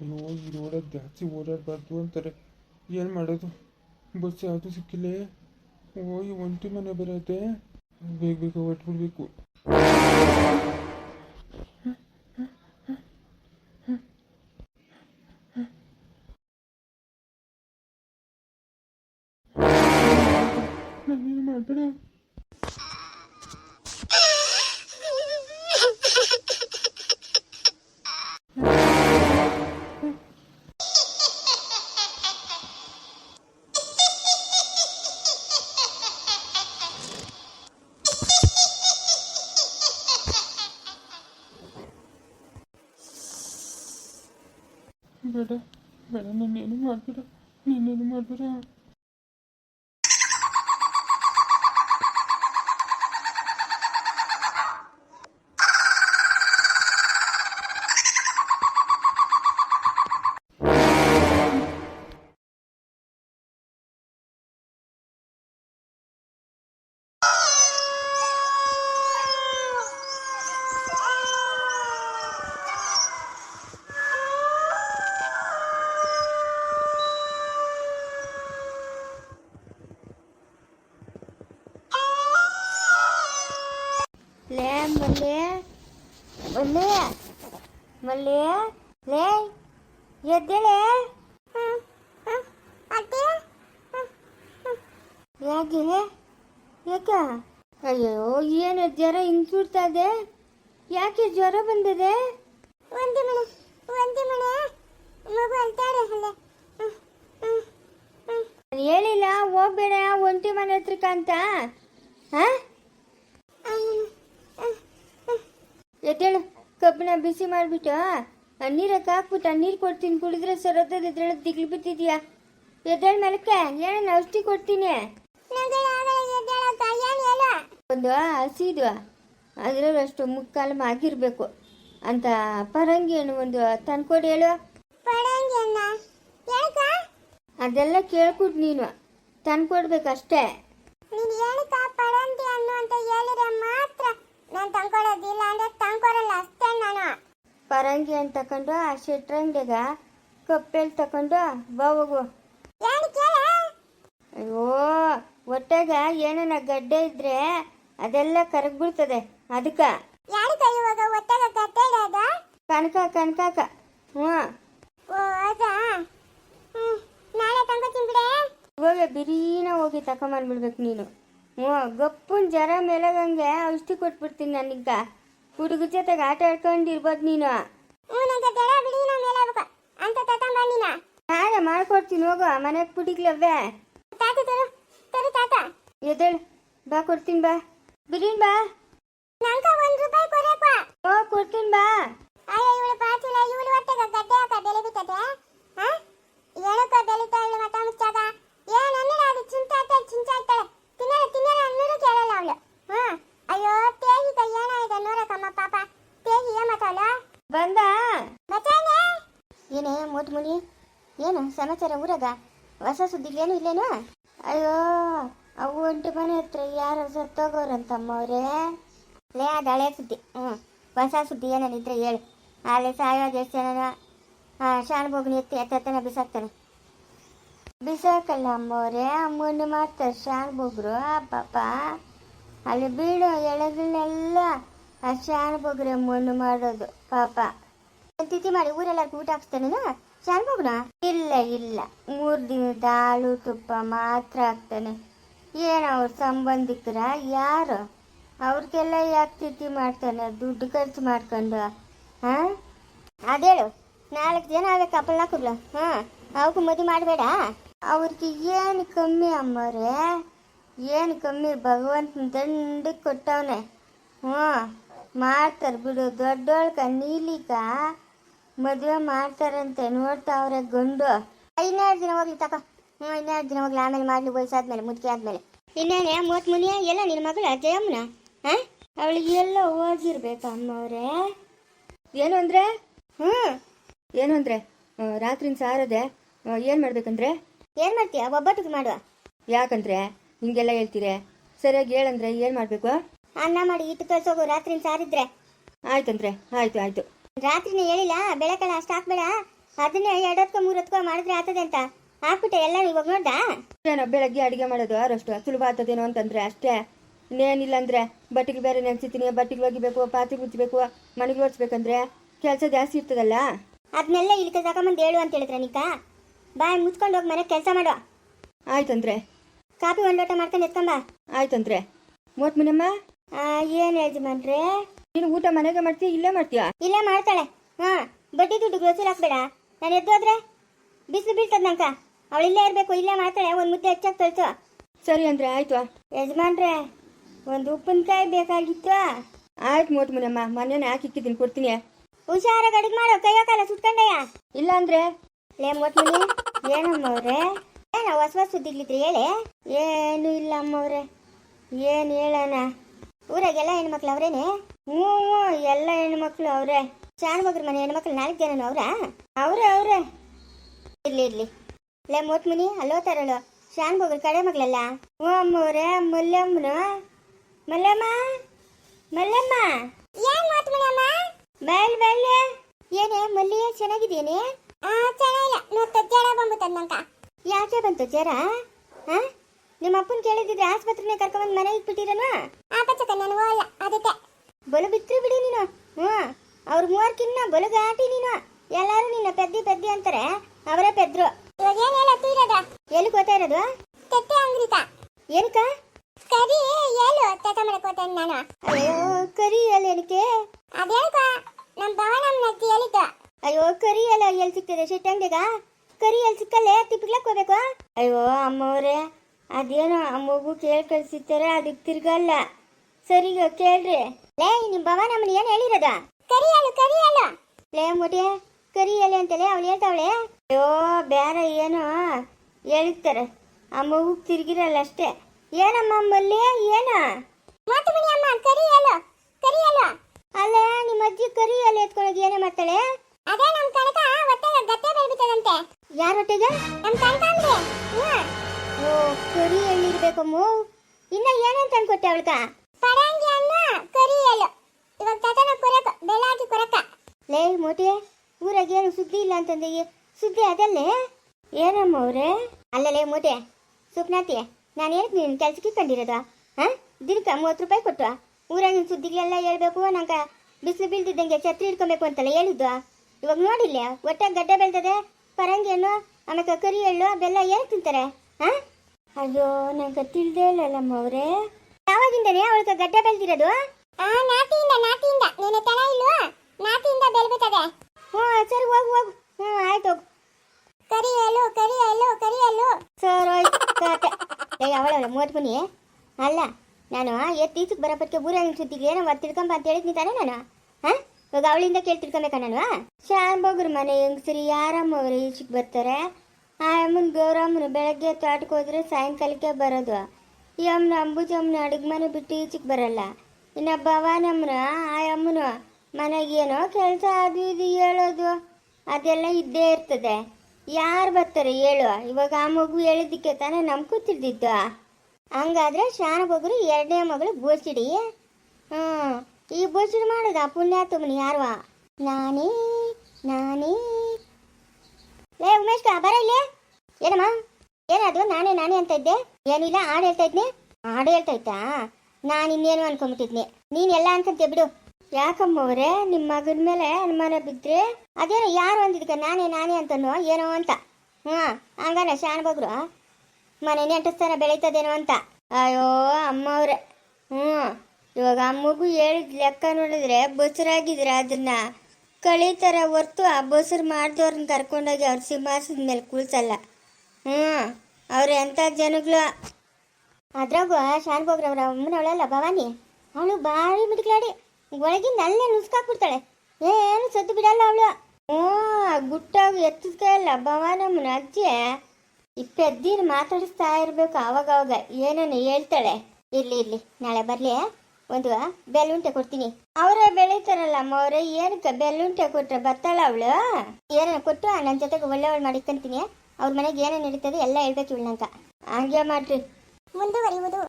ಅಯ್ಯೋ ಈ ರೋಡಲ್ಲಿ ಜಾಸ್ತಿ ಓಡಾಡಬಾರ್ದು ಅಂತಾರೆ. ಏನು ಮಾಡೋದು? ಬಸ್ ಯಾವುದೂ ಸಿಕ್ಕಿಲ್ಲ? ಓ ಈ ಒಂಟಿ ಮನೆ ಬರತ್ತೆ. ಬೇಗ ಬೇಗ ಹೊಟ್ಬಿಡ್ಬೇಕು ನಾನೇನು ಮಾಡಬೇಡ. ಬೇಡ ಬೇಡ ನಾನೇನು ಮಾಡಬೇಡ ನೀನೇನು ಮಾಡಬೇಡ ಮಲ್ಲೆ ಮಲ್ಲೆ ಮಲ್ಲೆ ಲೇ ಎದ್ದೇಳೆ. ಯಾಕೆ ಯಾಕ? ಅಯ್ಯೋ ಏನು ಜ್ವರ ಹಿಂಗ್ ಸುಡ್ತಾ ಇದೆ? ಯಾಕೆ ಜ್ವರ ಬಂದಿದೆ? ಒಂದೇ ಮನೆ ಒಂದೇ ಮನೆ ಮಗು ಅಲ್ಲೇ ಹೇಳಿಲ್ಲ ಹೋಗ್ಬೇಡ ಒಂಟಿ ಮನೆ ಹತ್ರಕ್ಕಂತ ಹಾ ಹ್ಮ್, ಹ್ಮ್, ಹ್ಮ್. ಎದ್ದೇಳು. ಕಬ್ಬಿಣ ಬಿಸಿ ಮಾಡಿಬಿಟ್ಟು ನೀರಕ್ಕೆ ಹಾಕ್ಬಿಟ್ಟು ನೀರು ಕೊಡ್ತೀನಿ. ಕುಡಿದ್ರೆ ಸರೋದದ ಎದ್ದೇಳಕ್ಕೆ ದಿಗ್ಲು ಬಿದ್ದಿದ್ಯಾ ಎದ್ದೇಳು ಮಲಕ್ಕೆ ಏನನ್ನ ಔಷಧಿ ಕೊಡ್ತೀನಿ? ಒಂದು ಹಸಿದು ಅಷ್ಟು ಮುಕ್ಕಾಲು ಆಗಿರ್ಬೇಕು. ಅಂತ ಪರಂಗಿ ಏನು ಒಂದು ತಂದ್ಕೊಡಿ, ಹೇಳು? ಅದೆಲ್ಲ ಕೇಳ್ಕೊಟ್ ನೀನು. ತಂದ್ಕೊಡ್ಬೇಕಷ್ಟೇ. ಅಂತ ಮಾತ್ರ ನಾನ್ ತಂದ್ಕೊಡೋದಿಲ್ಲ ಅಂದ್ರೆ ತಂದ್ಕೊಡಲ್ಲ ಅಷ್ಟೇ ನಾನು. ಪರಂಗಿ ಅಂತ ತಕೊಂಡು ಆ ಶೆಟ್ರಂಗಿಗ ಕಪ್ಪೆಲ್ ತಕೊಂಡು ಬಾ ಹೋಗು. ಅಯ್ಯೋ ಒಟ್ಟಾಗ ಏನನ ಗಡ್ಡೆ ಇದ್ರೆ ಅದೆಲ್ಲ ಕರಗ್ಬಿಡ್ತದೆ ಅದಕ್ಕ ಕನಕ ಅದಾ ಹ್ಮ್ ಇವಾಗ ಬಿರೀನ ಹೋಗಿ ತಕೊಂಬಂದ್ಬಿಡ್ಬೇಕು ನೀನು. ಹ್ಞೂ ಗಪ್ಪನ್ ಜ್ವರ ಮೇಲಾಗಂಗೆ ಔಷಧಿ ಕೊಟ್ಬಿಡ್ತೀನಿ ನನಗ. ಹುಡುಗ ಜೊತೆಗೆ ಆಟ ಆಡ್ಕೊಂಡಿರ್ಬೋದು ನೀನು. ನಾನೇ. ಮಾಡ್ಕೊಡ್ತೀನಿ ಹೋಗು ಮನೆಗೆ ಪುಡಿಗ್ಲವ್ವೆ ಎದೇಳು ತರು ತರು ತಾತ. ಎದ್ದೇಳು ಬಾ ಕೊಡ್ತೀನಿ ಬಾ. ಬಿರಿನ್ ಬಾ. ಓ ಕೊಡ್ತೀನಿ ಬಾ. ಬೆಳಿತಾಳೆ ಮತ ಮುಚ್ಚಾಗ ಏ ಚಿಂತಾಟ ಚಿಂಚಾಡ್ತಾಳೆ ಅನ್ನೋದು ಕೇಳಲ್ಲ ಅವಳು. ಹಾ ಅಯ್ಯೋ ತೇಗಿಕ ಏನಾಗಿದೆ ನೋಡಕ್ಕಮ್ಮ ಪಾಪ. ತೇಗಿ ಏನ್ ಮಾತಾವಳ ಬಂದ? ಬಚಾನೆ ಏನೇ ಮೋಟ್ ಮುನಿ ಏನು ಸಮಾಚಾರ ಊರಾಗ? ಹೊಸ ಸುದ್ದಿಗಳೇನು ಇಲ್ಲೇನು? ಅಯ್ಯೋ ಅವು ಒಂಟಿ ಮನೆ ಹತ್ರ ಯಾರು ಸತ್ತೋಗೋರಂತಮ್ಮವ್ರೆ ಲೇ ಅದು ಹಳೆ ಸುದ್ದಿ. ಹ್ಞೂ. ಹೊಸ ಸುದ್ದಿ ಏನೇನಿದ್ರೆ ಹೇಳಿ. ಅಲ್ಲಿ ಸಾಯೋದು ಎಷ್ಟು ಜನ ಶಾನುಭೋಗಿನಿ ಎತ್ತಿ ಎತ್ತನ ಬಿಸಾಕ್ತಾನೆ. ಬಿಸಾಕಲ್ಲ ಅಮ್ಮವ್ರೆ ಅಮ್ಮನ ಮಾಡ್ತಾರೆ ಆ ಪಾಪ ಅಲ್ಲಿ ಬೀಳೋ ಎಳೆಗಳನ್ನೆಲ್ಲ ಆ ಶಾನ್ಭೋಗ್ರೆ ಅಮ್ಮನ ಮಾಡೋದು, ಪಾಪ. ತಿಥಿ ಮಾಡಿ ಊರೆಲ್ಲರಿಗೂ ಊಟ ಹಾಕ್ತಾನೇನ ಶಾನ್ಭೋಗ್ನ ಇಲ್ಲ ಇಲ್ಲ. ಮೂರು ದಿನ ಹಾಲು ತುಪ್ಪ ಮಾತ್ರ ಹಾಕ್ತಾನೆ. ಏನು ಅವ್ರ ಸಂಬಂಧಿಕರ, ಯಾರು? ಅವ್ರಿಗೆಲ್ಲ ಯಾಕೆ ತಿಥಿ ಮಾಡ್ತಾನೆ? ದುಡ್ಡು ಖರ್ಚು ಮಾಡ್ಕೊಂಡು. ಹಾಂ? ಅದೇಳು, ನಾಲ್ಕು ಜನ ಆಗ ಕಪಲ್ ಹಾಕಿದ್ಲು ಹಾಂ ಅವಕ್ಕೂ ಮದುವೆ ಮಾಡಬೇಡ? ಅವ್ರಿಗೆ ಏನು ಕಮ್ಮಿ ಅಮ್ಮವ್ರೆ? ಏನು ಕಮ್ಮಿ? ಭಗವಂತನ ದಂಡಕ್ಕೆ ಕೊಟ್ಟವನೆ. ಹ್ಞೂ, ಮಾಡ್ತಾರೆ ಬಿಡು. ದೊಡ್ಡೋಳ್ಕ ನೀಲಿಕ ಮದುವೆ ಮಾಡ್ತಾರಂತೆ. ನೋಡ್ತಾವ್ರೆ ಗಂಡು. ಇನ್ನೆರಡು ದಿನ ಹೋಗ್ಲಿ ತಕ. ಹ್ಞೂ, ಇನ್ನೆರಡು ದಿನ ಹೋಗ್ಲಿ. ಆಮೇಲೆ ಮಾಡಲಿ ವಯಸ್ಸಾದ್ಮೇಲೆ ಮುದುಕಿ ಆದ್ಮೇಲೆ. ಇನ್ನೇನೆ, ಮೂವತ್ತು ಮುನಿಯ ಎಲ್ಲ ನಿನ್ನ ಮಗಳ ಜಯಮ್ಮನ? ಹಾಂ? ಅವಳಿಗೆ ಎಲ್ಲ ಓದಿರ್ಬೇಕು ಅಮ್ಮವ್ರೆ. ಏನು ಅಂದರೆ? ಹ್ಞೂ. ಏನು ಅಂದರೆ? ರಾತ್ರಿನ ಸಾರದೆ ಏನು ಮಾಡ್ಬೇಕಂದ್ರೆ? ಏನು ಮಾಡ್ತೀಯ? ಒಬ್ಬಟ್ಟಿಗೆ ಮಾಡುವ. ಯಾಕಂದ್ರೆ ಹಿಂಗೆಲ್ಲ ಹೇಳ್ತೀರಿ. ಸರಿಯಾಗಿ ಹೇಳಂದ್ರೆ ಏನು ಮಾಡಬೇಕು? ಅನ್ನ ಮಾಡಿ ಇಟ್ಟು ಕಳ್ಸೋಗು ರಾತ್ರಿ ಸಾರಿದ್ರೆ. ಆಯ್ತಂದ್ರೆ ಆಯ್ತು ಆಯ್ತು. ರಾತ್ರಿನೇ ಹೇಳಿಲ್ಲ ಬೆಳಕಲ್ಲ ಅಷ್ಟು ಹಾಕ್ಬೇಡ. ಅದನ್ನೇ ಎರಡತ್ಕೋ ಮೂರತ್ಕೋ ಮಾಡಿದ್ರೆ ಆಗ್ತದೆ ಅಂತ. ಹಾಕ್ಬಿಟ್ಟೆ ಎಲ್ಲ ಇವಾಗ ನೋಡ್ದಾ? ಏನೋ ಬೆಳಗ್ಗೆ ಅಡುಗೆ ಮಾಡೋದು ಅರಷ್ಟು. ಸುಲಭ ಆಗ್ತದೇನೋ ಅಂತಂದ್ರೆ ಅಷ್ಟೇ. ಇನ್ನೇನಿಲ್ಲ ಅಂದ್ರೆ ಬಟ್ಟೆಗೆ ಬೇರೆ ನೆನೆಸಿತೀನಿ ಬಟ್ಟೆಗೆ ಒಗಿಬೇಕು ಪಾತ್ರೆ ಮುಚ್ಚಬೇಕು ಮನೆಗೆ ಓಡಿಸ್ಬೇಕಂದ್ರೆ ಕೆಲಸ ಜಾಸ್ತಿ ಇರ್ತದಲ್ಲ? ಅದನ್ನೆಲ್ಲ ಇಲ್ಲಿ ತಗೊಂಬಂದು ಹೇಳು ಅಂತ ಹೇಳಿದ್ರೆ ನಿಕ್ಕ ಬಾಯ್ ಮುಚ್ಕೊಂಡು ಹೋಗಿ ಮನೆ ಕೆಲಸ ಮಾಡುವ ಆಯ್ತಂದ್ರೆ ಕಾಪಿ ಒಂದು ಲೋಟ ಮಾಡ್ಕೊಂಡು ಎತ್ಕೊಂಬ ಆಯ್ತಂದ್ರೆ ಮೂವತ್ ಮುನಮ್ಮ ಏನು ಯಜಮಾನ್ರೆ ನೀನು ಊಟ ಮನೆಗೆ ಮಾಡ್ತೀಯ ಇಲ್ಲೇ ಮಾಡ್ತೀಯಾ? ಇಲ್ಲೇ ಮಾಡ್ತಾಳೆ. ಹಾ ಬಡ್ಡಿ ದುಡ್ಡು ಗ್ರೋಸರಿ ಹಾಕ್ಬೇಡ. ನಾನು ಎದ್ದೋದ್ರೆ ಬಿಸಿಲು ಬೀಳ್ತದ ನಂಕ ಅವಳು ಇಲ್ಲೇ ಇರಬೇಕು ಇಲ್ಲೇ ಮಾಡ್ತಾಳೆ. ಒಂದು ಮುದ್ದೆ ಹೆಚ್ಚಾಗಿ ತಳ್ಸು. ಸರಿ ಅಂದ್ರೆ ಆಯ್ತು. ಯಜಮಾನ್ರೆ ಒಂದು ಉಪ್ಪಿನಕಾಯಿ ಬೇಕಾಗಿತ್ತು. ಆಯ್ತು ಮೂವತ್ ಮುನಮ್ಮ ಮನೇನೆ ಹಾಕಿಕ್ಕಿದ್ದೀನಿ ಕೊಡ್ತೀನಿ. ಹುಷಾರಾಗಿ ಅಡಿಗೆ ಮಾಡೋ. ಕೈಯೋ ಕಾಲ ಸುಟ್ಕೊಂಡಯ್ಯ ಇಲ್ಲ ಅಂದ್ರೆ? ಲೇ ಏನಮ್ಮವ್ರೆ ಏನ ಹೊಸ ಹೊಸ ಸುದ್ದಿಗ್ಲಿದ್ರಿ ಹೇಳಿ? ಏನು ಇಲ್ಲ ಅಮ್ಮವ್ರೆ ಏನು ಹೇಳೋಣ? ಊರಾಗೆಲ್ಲ ಹೆಣ್ಮಕ್ಳು ಅವ್ರೇನೆ? ಹ್ಞೂ ಹ್ಞೂ ಎಲ್ಲ ಹೆಣ್ಮಕ್ಳು ಅವ್ರೆ. ಶಾನ್ಭಗ್ರ ಮನೆ ಹೆಣ್ಮಕ್ಳು ನಾಲ್ಕು ಜನ ಅವ್ರಾ? ಅವ್ರೆ ಅವ್ರೆ. ಇರ್ಲಿ ಇರ್ಲಿ. ಲೇ ಮೊಟ್ಮನಿ ಅಲ್ಲೋ ತರಳು ಶಾನ್ಭಗ್ರ ಕಡೆ ಮಗಳಲ್ಲ? ಹ್ಞೂ ಅಮ್ಮವ್ರೆ ಮಲ್ಲಮ್ಮನ ಮಲ್ಲಮ್ಮ ಮಲ್ಲಮ್ಮ ಏನ್ ಮಾತು ಮೇಡಮ್ಮ ಬೇಲ್ ಬೇಲ್ ಏನೇ ಮಲ್ಲಿ ಚೆನ್ನಾಗಿದ್ದೇನೆ ಆ ಚೆನ್ನಾಗಿಲ್ಲ ನೋಡ್ತಾ ಜಡ ಬಂದ್ಬಿಟ್ಟದ ನಂಕ ಯಾಕೆ ಬಂತು ಜ್ವರ ಹಾ? ನಿಮ್ಮ ಅಪ್ಪನ ಕೇಳಿದ್ರೆ ಆಸ್ಪತ್ರೆನೇ ಕರ್ಕೊಂಡ್ ಮನೆಗೆ ಬಿಟ್ಟಿರಲ್ವಾ ಆ ಪಚ್ಚಕ ನಾನು ಅಲ್ಲ ಅದಕ್ಕೆ. ಬಲು ಬಿತ್ರು ಬಿಡಿ ನೀನು. ಹ್ಞೂ. ಅವ್ರ ಮೂವರ್ಕಿನ್ನ ಬಲು ಗಾಟಿ ನೀನು. ಎಲ್ಲರೂ ನಿನ್ನ ಪೆದ್ದಿ ಪೆದ್ದಿ ಅಂತಾರೆ. ಅವರೇ ಪೆದ್ರು. ಇವಾಗ ಏನ್ ಎಲ್ಲಿ ಗೊತ್ತಾ ಇರೋದು? ಅಯ್ಯೋ, ಅಮ್ಮವ್ರೆ, ಅದೇನೋ ಆ ಮಗು ಕೇಳಿ ಅದಕ್ಕೆ ತಿರ್ಗಲ್ಲ. ಸರಿಗ ಕೇಳ್ರಿ. ಲೇ ನಿಮ್ಮ ಭವ ನಮ್ಮನ್ನ ಏನು ಹೇಳಿರೋದ? ಕರಿ ಕರಿಯಲು ಕರಿ ಹೇಳು ಲೇ ಮುಟಿ ಕರಿ ಎಲೆ ಅಂತಲೇ ಅವಳು ಹೇಳ್ತಾವಳೆ. ಅಯ್ಯೋ ಬೇರೆ ಏನೋ ಹೇಳಿರ್ತಾರೆ ಆ ಮಗು ತಿರ್ಗಿರಲ್ಲ ಅಷ್ಟೇ. ಏನಮ್ಮ ಅಮ್ಮಲ್ಲಿ, ಏನ? ಅಲ್ಲೇ, ನಿಮ್ಮ ಅಜ್ಜಿ ಕರಿ ಎಲೆ ಎತ್ಕೊಳಗೆ ಏನೇ ಮಾಡ್ತಾಳೆ? ಅದೇ ನಮ್ ಕನಕ ಹೊಟ್ಟೆಗೆ ಗತ್ತೆ ಬೆಳ್ಬಿಟ್ಟದಂತೆ. ಯಾರ ಹೊಟ್ಟೆಗೆ? ನಮ್ ಕನಕ ಓ, ಕರಿ ಎಳ್ಳಿರ್ಬೇಕಮ್ಮ ಇನ್ನ ಏನಂತ ಅನ್ಕೊಟ್ಟೆ ಅವಳ್ಕ ಪರಂಗಿ ಅನ್ನ, ಕರಿ ಹೇಳು ಇವಾಗ ತಟನ ಕೊರಕ ಬೆಳಾಗಿ ಕೊರಕ. ಲೇ ಮೋಟಿ ಊರಾಗ ಏನು ಸುದ್ದಿ ಇಲ್ಲ ಅಂತಂದೆ ಸುದ್ದಿ ಅದಲ್ಲೇ? ಏನಮ್ಮ ಅವ್ರೆ? ಅಲ್ಲಲೇ ಮೋಟೆ ಸುಪ್ನಾತಿ ನಾನು ಏನಕ್ಕೆ ನಿನ್ನ ಕೆಲ್ಸಕ್ಕೆ ಕಂಡಿರೋದು ಹಾಂ? ದಿನಕ್ಕೆ ಮೂವತ್ತು ರೂಪಾಯಿ ಕೊಟ್ಟು ಊರಾಗಿನ ಸುದ್ದಿಗಳೆಲ್ಲ ಹೇಳ್ಬೇಕು, ನಂಗೆ ಬಿಸಿಲು ಬೀಳ್ತಿದ್ದಂಗೆ ಛತ್ರಿ ಇಟ್ಕೊಬೇಕು ಅಂತಲ್ಲ ಹೇಳಿದ್ದು. ಇವಾಗ ನೋಡಿಲ್ಲ ಹೊಟ್ಟೆ ಗಡ್ಡೆ ಬೆಳ್ದದೆ, ಪರಂಗಿ ಆಮೇಲೆ ಕರಿ ಎಳ್ಳು ಬೆಲ್ಲ ಏನು ತಿಂತಾರೆ? ಹಾಂ? ಅಯ್ಯೋ ನನಗೆ ತಿಳಿದೇ ಇಲ್ಲಲ್ಲಮ್ಮ ಅವರೇ ಯಾವಾಗಿಂದನೇ ಅವಳಿಗೆ ಗಡ್ಡೆ ಬೆಳ್ದಿರೋದು? ಆ ನಾಟಿಯಿಂದ ನಾಟಿಯಿಂದ ನೀನು ತನ ಇಲ್ವಾ? ನಾಟಿಯಿಂದ ಬೆಳ್ಬಿಟ್ಟದೆ ಹ್ಞೂ ಸರಿ ಹೋಗು ಹೋಗು. ಹ್ಞೂ ಆಯ್ತು ಹೋಗು. ಕರಿ ಎಳ್ಳು ಕರಿ ಎಳ್ಳು ಕರಿ ಎಳ್ಳು. ಸರ್ ಅವಳವಳ ಮೂವತ್ತು ಮನಿ ಅಲ್ಲ ನಾನು ಎತ್ತು ಈಚಕ್ಕೆ ಬರೋಪಕ್ಕೆ ಊರಾಗಿನ ಸುದ್ದಿಗೆ ಏನೋ ತಿಳ್ಕೊಂಬ ಅಂತ ಹೇಳಿದ್ನಿ ತಾನೇ ನಾನು. ಇವಾಗ ಅವಳಿಂದ ಕೇಳಿ ಕಣಲ್ವಾ ನಾನು ಶಾಂಬೋಗ್ರ ಮನೆ ಹೆಂಗಸರಿ ಯಾರಮ್ಮ ಅವ್ರು ಈಚೆಗೆ ಬರ್ತಾರೆ? ಆ ಅಮ್ಮನ ಗೌರಮ್ಮನ ಬೆಳಗ್ಗೆ ತೋಟಕ್ಕೆ ಹೋದ್ರೆ ಸಾಯಂಕಾಲಕ್ಕೆ ಬರೋದು. ಈ ಅಮ್ಮನ ಅಂಬುಜಮ್ಮನ ಅಡುಗೆ ಮನೆ ಬಿಟ್ಟು ಈಚೆಗೆ ಬರಲ್ಲ. ಇನ್ನು ಭವಾನಮ್ಮನ, ಆ ಅಮ್ಮನ ಮನೆಗೇನೋ ಕೆಲಸ ಅದು ಇದು ಹೇಳೋದು. ಅದೆಲ್ಲ ಇದ್ದೇ ಇರ್ತದೆ. ಯಾರು ಬರ್ತಾರೆ ಹೇಳು. ಇವಾಗ ಆ ಮಗು ಹೇಳಿದ್ದಕ್ಕೆ ತಾನೇ ನಮ್ ಕೂತಿರ್ದಿದ್ದು. ಹಂಗಾದ್ರೆ ಶಾನ ಬಗ್ರು ಎರಡನೇ ಮಗಳು ಗೋಚಿಡಿ ಹ್ಞೂ ಈ ಬೋಸಿಡಿ ಮಾಡೋದ? ಪುಣ್ಯಾತ್ಮನಿ ಯಾರುವ? ನಾನೇ ನಾನೇ. ಲೇ ಉಮೇಶ್ ಬರ ಇಲ್ಲಿ. ಏನಮ್ಮ? ಏನದು ನಾನೇ ನಾನೇ ಅಂತ ಇದ್ದೆ? ಏನಿಲ್ಲ ಹಾಡು ಹೇಳ್ತಾ ಇದ್ನಿ? ಹಾಡು ಹೇಳ್ತಾ ಇತ್ತಾ ನಾನು ಇನ್ನೇನು ಅನ್ಕೊಂಬಿಟ್ಟಿದ್ನಿ ನೀನ್ ಎಲ್ಲ ಅನ್ಸಂತೆ ಬಿಡು. ಯಾಕಮ್ಮ ಅವರೇ? ನಿಮ್ಮ ಮಗನ ಮೇಲೆ ಅನುಮಾನ ಬಿದ್ರೆ ಅದೇನೋ ಯಾರು ಅಂದಿದ್ಕ? ನಾನೇ ನಾನೇ ಅಂತನೋ? ಏನೋ ಅಂತ. ಹ್ಞೂ ಹಂಗಾನ ಶಾನ್ಬಗ್ರು ಮನೆ ನೆಂಟಸ್ಥಾನ ಬೆಳೀತದೇನೋ ಅಂತ. ಅಯ್ಯೋ ಅಮ್ಮವ್ರೆ ಹ್ಞೂ ಇವಾಗ ಅಮ್ಮಗೂ ಹೇಳಿದ ಲೆಕ್ಕ ನೋಡಿದ್ರೆ ಬಸರಾಗಿದ್ರೆ ಅದನ್ನ ಕಳೀತಾರ ಹೊರ್ತು ಆ ಬಸರು ಮಾಡಿದವ್ರನ್ನ ಕರ್ಕೊಂಡೋಗಿ ಅವ್ರ ಸಿಂಹಾಸದ ಮೇಲೆ ಕೂಲ್ಸಲ್ಲ ಹ್ಞೂ ಅವ್ರು ಎಂಥ ಜನಗಳು. ಅದ್ರಾಗ ಶಾನ್ಭೋಗ್ರವ್ರ ಅಮ್ಮನವಳಲ್ಲ ಭವಾನಿ? ಅವಳು ಭಾರಿ ಮಿಡಿಕ್ಲಾಡಿ ಒಳಗಿಂದ ಅಲ್ಲೇ ನುಸ್ಕಾಕ್ಬಿಡ್ತಾಳೆ. ಏನು ಸದ್ದು ಬಿಡಲ್ಲ ಅವಳು. ಹ್ಞೂ ಗುಟ್ಟಾಗಿ ಎತ್ತಿಸ್ಕಲ್ಲ ಭವಾನಮ್ಮನ ಅಜ್ಜಿ. ಈ ಮಾತಾಡಿಸ್ತಾ ಇರ್ಬೇಕು ಅವಾಗ ಅವಾಗ ಹೇಳ್ತಾಳೆ. ಇರ್ಲಿ ಇರ್ಲಿ, ನಾಳೆ ಬರ್ಲಿ ಒಂದು ಬೆಲ್ಲುಂಟೆ ಕೊಡ್ತೀನಿ. ಅವರೇ ಬೆಳೀತಾರಲ್ಲ ಅಮ್ಮ ಅವರೇ, ಏನಕ್ಕೆ ಬೆಲ್ಲುಂಟೆ ಕೊಟ್ರೆ ಬರ್ತಾಳ ಅವಳು? ಏನೋ ಕೊಟ್ಟು ನನ್ನ ಜೊತೆಗೆ ಒಳ್ಳೆಯವಳು ಮಾಡಿಕೊಂತೀನಿ ಅವ್ರ ಮನೆಗೆ ಏನೇನು ನಡೀತದೆ ಎಲ್ಲ ಹೇಳ್ಬೇಕು ಇವಳಂತ ಹಂಗೆ ಮಾಡ್ರಿ. ಮುಂದುವರಿಯುವುದು.